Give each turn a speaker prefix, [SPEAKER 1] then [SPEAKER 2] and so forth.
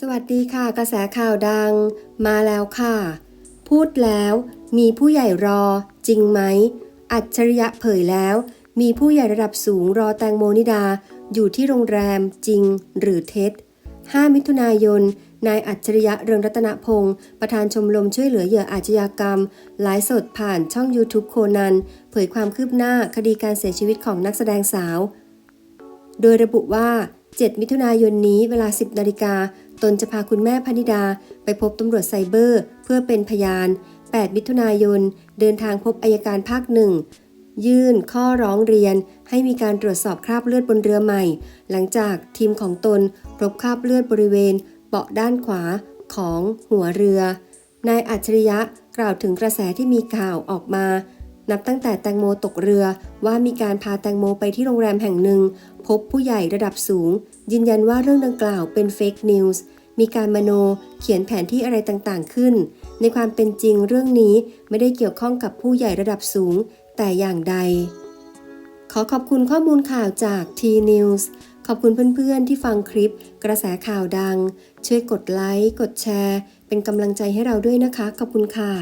[SPEAKER 1] สวัสดีค่ะ กระแสข่าวดัง มาแล้วค่ะ พูดแล้วมีผู้ใหญ่รอ จริงไหม อัจฉริยะเผยแล้ว มีผู้ใหญ่ระดับสูงรอแตงโมนิดา อยู่ที่โรงแรมจริงหรือเท็จ 5 มิถุนายน นายอัจฉริยะเรืองรัตนพงศ์ประธานชมรมช่วยเหลือเหยื่ออาชญากรรมไลฟ์สดผ่านช่อง YouTube โคนัน เผยความคืบหน้าคดีการเสียชีวิตของนักแสดงสาว โดยระบุว่า 7 มิถุนายนนี้เวลา 10 นาฬิกา ตนจะพาคุณแม่พนิดา ไปพบตำรวจไซเบอร์ เพื่อเป็นพยาน 8 มิถุนายน เดินทางพบอายการภาคหนึ่ง ยื่นข้อร้องเรียน ให้มีการตรวจสอบคราบเลือดบนเรือใหม่ หลังจากทีมของตนพบคราบเลือดบริเวณ เบาะด้านขวาของหัวเรือ นายอัจฉริยะกล่าวถึงกระแสที่มีข่าวออกมา นับตั้งแต่แตงโมตกเรือว่ามีการพาแตงโมไปที่โรงแรมแห่งหนึ่ง พบผู้ใหญ่ระดับสูง ยืนยันว่าเรื่องดังกล่าวเป็นเฟกนิวส์มีการมโนเขียนแผนที่อะไรต่างๆขึ้น ในความเป็นจริงเรื่องนี้ไม่ได้เกี่ยวข้องกับผู้ใหญ่ระดับสูง แต่อย่างใด ขอขอบคุณข้อมูลข่าวจาก T-News ขอบคุณเพื่อนๆที่ฟังคลิป กระแสข่าวดัง ช่วยกดไลค์ กดแชร์ เป็นกำลังใจให้เราด้วยนะคะ ขอบคุณค่ะ